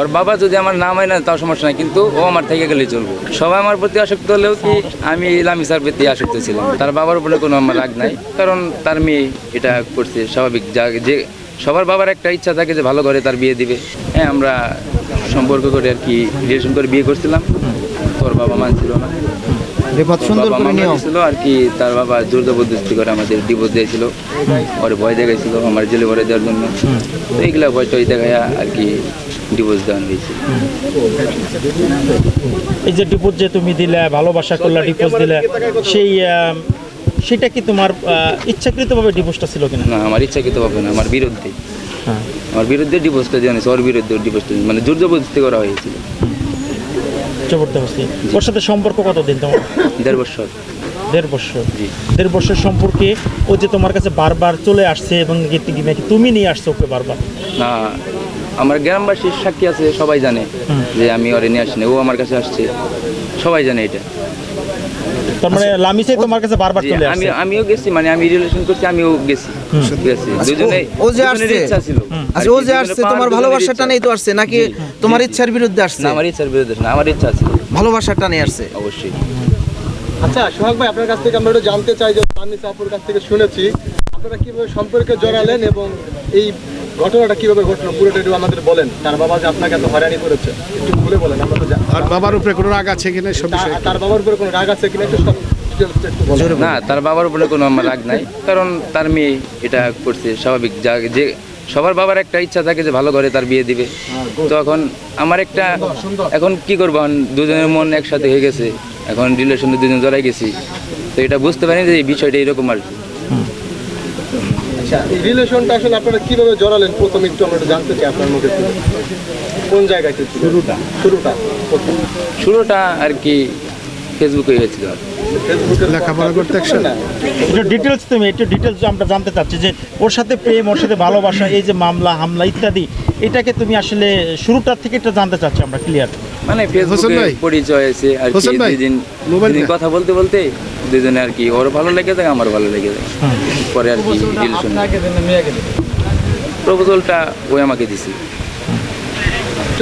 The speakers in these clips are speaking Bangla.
ওর বাবা যদি আমার নাম হয় না তাও সমস্যা নাই কিন্তু ও আমার থেকে গেলে চলবে। সবাই আমার প্রতি আসক্ত হলেও কি আমি ইলামি স্যার প্রতি আসক্ত ছিলাম। তার বাবার উপরে কোনো আমার রাগ নাই কারণ তার মেয়ে এটা করছে স্বাভাবিক। যা যে সবার বাবার একটা ইচ্ছা থাকে যে ভালো করে তার বিয়ে দিবে। হ্যাঁ আমরা সম্পর্ক করে আর কি রিলেশন করে বিয়ে করছিলাম। তোর বাবা মানছিল না। দিছিল আর কি তার বাবা জোর জবরদস্তি করে আমাদের ডিভোর্স দিয়েছিল। ওর ভয় দেখাইছিল আমার জেলে ভরে দেওয়ার জন্য। তো এইগুলা ভয় টয় দেখাইয়া আর কি ডিভোর্স দেওয়া হয়েছিল এই যে ডিপোজ যে তুমি দিলে ভালোবাসা করলে ডিপোজ দিলে সেই সেটা কি তোমার ইচ্ছাকৃতভাবে ডিভোর্সটা ছিল কিনা? না আমার ইচ্ছাকৃত হবে না আমার বিরুদ্ধে। হ্যাঁ। আমার বিরুদ্ধে ডিভোর্সটা দেওয়া হয়েছে ওর বিরুদ্ধে ডিভোর্সটা মানে জোর জবরদস্তি করা হয়েছিল। জবরদস্তি? ওর সাথে সম্পর্ক কতদিন তোমার? দেড় বছর। দেড় বছর? জি। দেড় বছর সম্পর্কে ও যে তোমার কাছে বারবার চলে আসছে এবং তুমি নিয়ে আসছো ওকে বারবার? না আমার গ্রামবাসীর সাক্ষী আছে সবাই জানে যে আমি ওরে নিয়ে আসিনি ও আমার কাছে আসছে। সবাই জানে এটা। তার মানে লামিসে তোমার কাছে বারবার জি, চলে আমি আমিও গেছি মানে আমি রিলেশন করছি আমিও গেছি। গেছি দুজনে ও যে আসছে। ইচ্ছা ছিল। আচ্ছা ও যে আসছে তোমার ভালোবাসাটা নেই তো আসছে নাকি তোমার ইচ্ছার বিরুদ্ধে আসছে? না আমার ইচ্ছার বিরুদ্ধে না আমার ইচ্ছা ছিল। ভালোবাসাটা নিয়ে আসছে। অবশ্যই। আচ্ছা সোহাগ ভাই আপনার কাছ থেকে আমরা একটু জানতে চাই যে আপুর কাছ থেকে শুনেছি। আপনারা কীভাবে সম্পর্কে জড়ালেন এবং এই ঘটনাটা কীভাবে ঘটলো? পুরোটা একটু আমাদের বলেন। তার বাবা যে আপনাকে এত হয়রানি করেছে একটু খুলে বলেন আমরা তো আর বাবার উপরে কোনো রাগ আছে কিনা সব বিষয়ে তার বাবার উপরে কোনো রাগ আছে কিনা একটু সব না তার বাবার উপরে কোনো আমার রাগ নাই। কারণ তার মেয়ে এটা করছে স্বাভাবিক। যা যে সবার বাবার একটা ইচ্ছা থাকে যে ভালো করে তার বিয়ে দিবে। তো এখন আমার একটা এখন কি করব? এখন দুজনের মন একসাথে হয়ে গেছে। এখন রিলেশনে দুজন জড়াই গেছি। তো এটা বুঝতে পারিনি যে এই বিষয়টা এরকম আর কি। আচ্ছা এই রিলেশনটা আসলে আপনারা কীভাবে জড়ালেন? প্রথম একটু আমরা জানতে চাই আপনার মুখে কোন জায়গায় শুরুটা। শুরুটা শুরুটা আর কি ফেসবুকে হয়েছিল। আর লেখাপড়া করতে একসাথে? একটু ডিটেলস তুমি একটু ডিটেলস আমরা জানতে চাচ্ছি যে ওর সাথে প্রেম ওর সাথে ভালোবাসা এই যে মামলা হামলা ইত্যাদি এটাকে তুমি আসলে শুরুটার থেকে এটা জানতে চাচ্ছি আমরা ক্লিয়ার মানে ফেসবুকে পরিচয় হয়েছে আর কি দুদিন দুদিন কথা বলতে বলতে দুজনে আর কি ওর ভালো লেগে যায় আমার ভালো লেগে যায়। পরে আর কি প্রপোজালটা ওই আমাকে দিছি।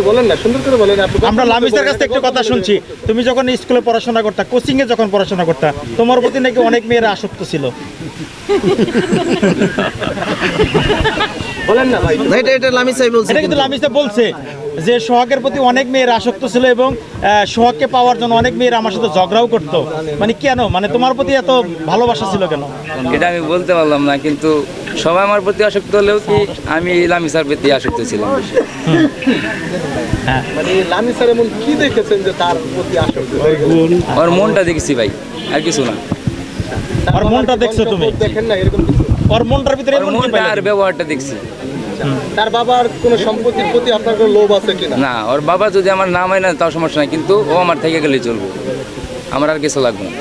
একটু বলেন না সুন্দর করে বলেন আমরা লামিসের কাছ থেকে একটু কথা শুনছি। তুমি যখন স্কুলে পড়াশোনা করতা কোচিং এ যখন পড়াশোনা করতা তোমার প্রতি নাকি অনেক মেয়েরা আসক্ত ছিল। বলেন না ভাই। এটা এটা লামি বলছে এটা কিন্তু কিন্তু। লামিসে বলছে। যে সোহাগের প্রতি অনেক মেয়েরা আসক্ত ছিল এবং সোহাগকে পাওয়ার জন্য অনেক মেয়েরা আমার সাথে ঝগড়াও করতো। মানে কেন? মানে তোমার প্রতি এত ভালোবাসা ছিল কেন? এটা আমি বলতে পারলাম না কিন্তু সবাই আমার প্রতি আসক্ত হলেও কি আমি ইলামি স্যার প্রতি আসক্ত ছিলাম। মানে লামি স্যার এমন কি দেখেছেন যে তার প্রতি আসক্ত? হয়ে গেলেন? গুণ ওর মনটা দেখছি ভাই আর কিছু না। তার আর মনটা দেখছ তুমি? পঞ্চমুখ দেখেন না এরকম কিছু? ওর মনটার ভিতরে ওর এমন কি মনটা আর ব্যবহারটা দেখছি। তার বাবার কোনো সম্পত্তির প্রতি আপনার কোনো লোভ আছে কিনা? না ওর বাবা যদি আমার নাম হয় না তাও সমস্যা নাই কিন্তু ও আমার থেকে গেলে চলবে। আমার আর কিছু লাগবে না।